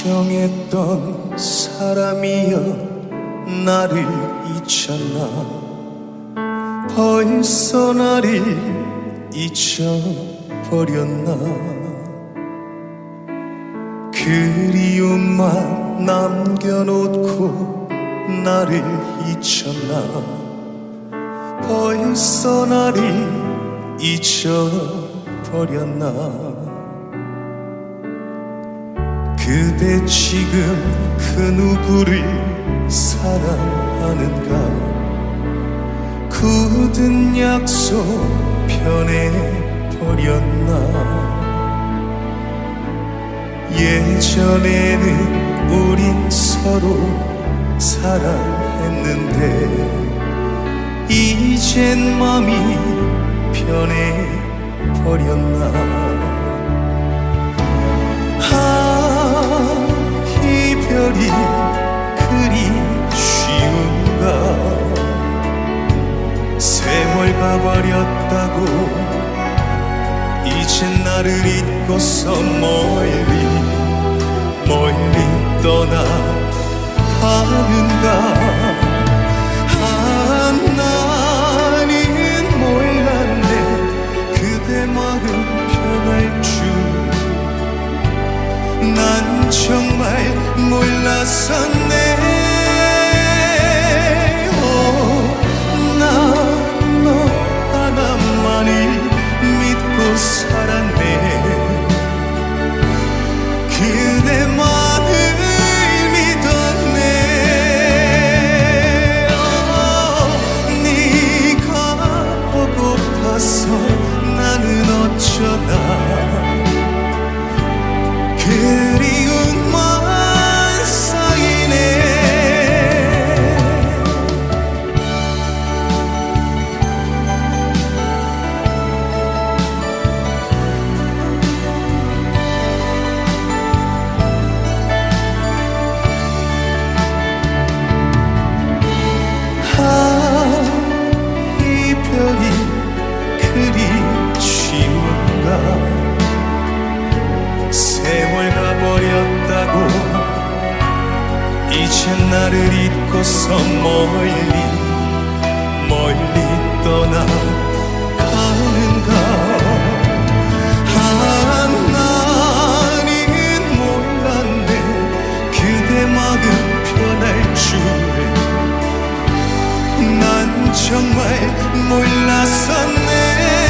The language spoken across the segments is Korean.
다정했던 사람이여 나를 잊잖아 벌써 나를 잊어버렸나. 그리움만 남겨놓고 나를 잊잖아 벌써 나를 잊어버렸나 그대 지금 그 누구를 사랑하는가? 굳은 약속 변해버렸나? 예전에는 우린 서로 사랑했는데 이젠 맘이 변해버렸나 가버렸다고. 이젠 나를 잊고서 멀리 멀리 떠나가는가? 아 나는 몰랐네. 그대 마음 변할 줄. 난 정말 몰랐었네 잊고서 멀리 멀리 떠나가는가? 아 나는 몰랐네. 그대 마음 변할 줄난 정말 몰랐었네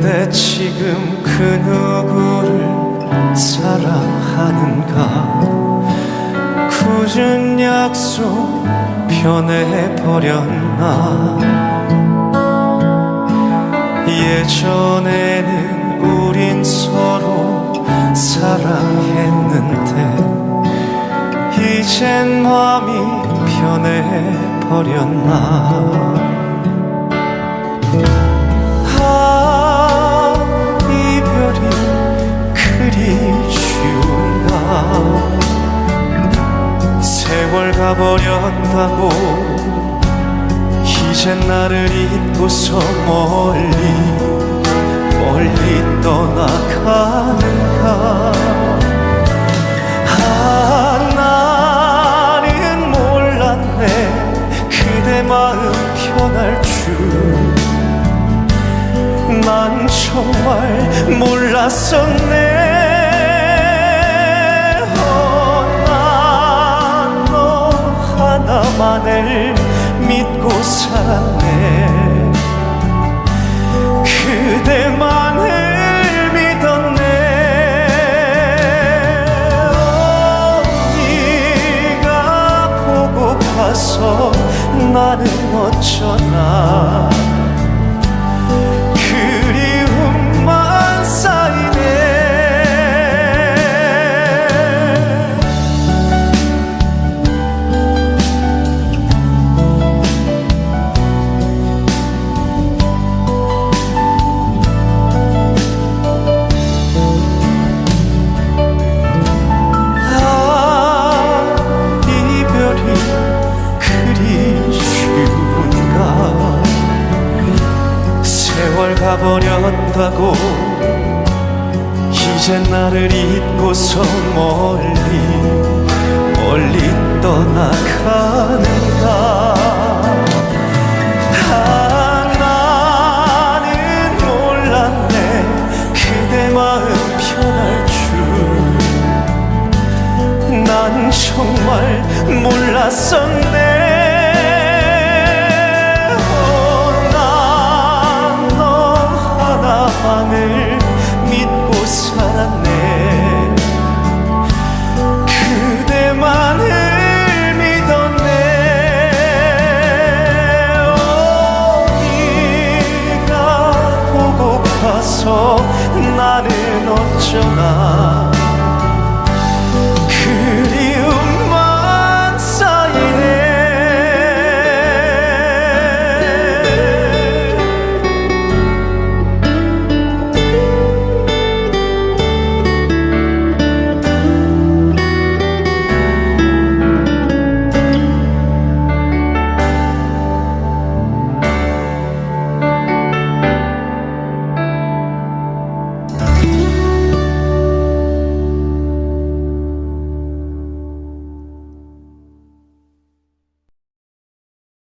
그대 지금 그 누구를 사랑하는가? 굳은 약속 변해버렸나? 예전에는 우린 서로 사랑했는데 이젠 마음이 변해버렸나 세월 가버렸다고. 이젠 나를 잊고서 멀리 멀리 떠나가는가. 아 나는 몰랐네. 그대 마음 편할 줄. 난 정말 몰랐었네 나만을 믿고 살았네. 그대만 가버렸다고 이제 나를 잊고서 멀리 멀리 떠나가는가? 아 나는 몰랐네. 그대 마음 편할 줄. 난 정말 몰랐었네 하나만을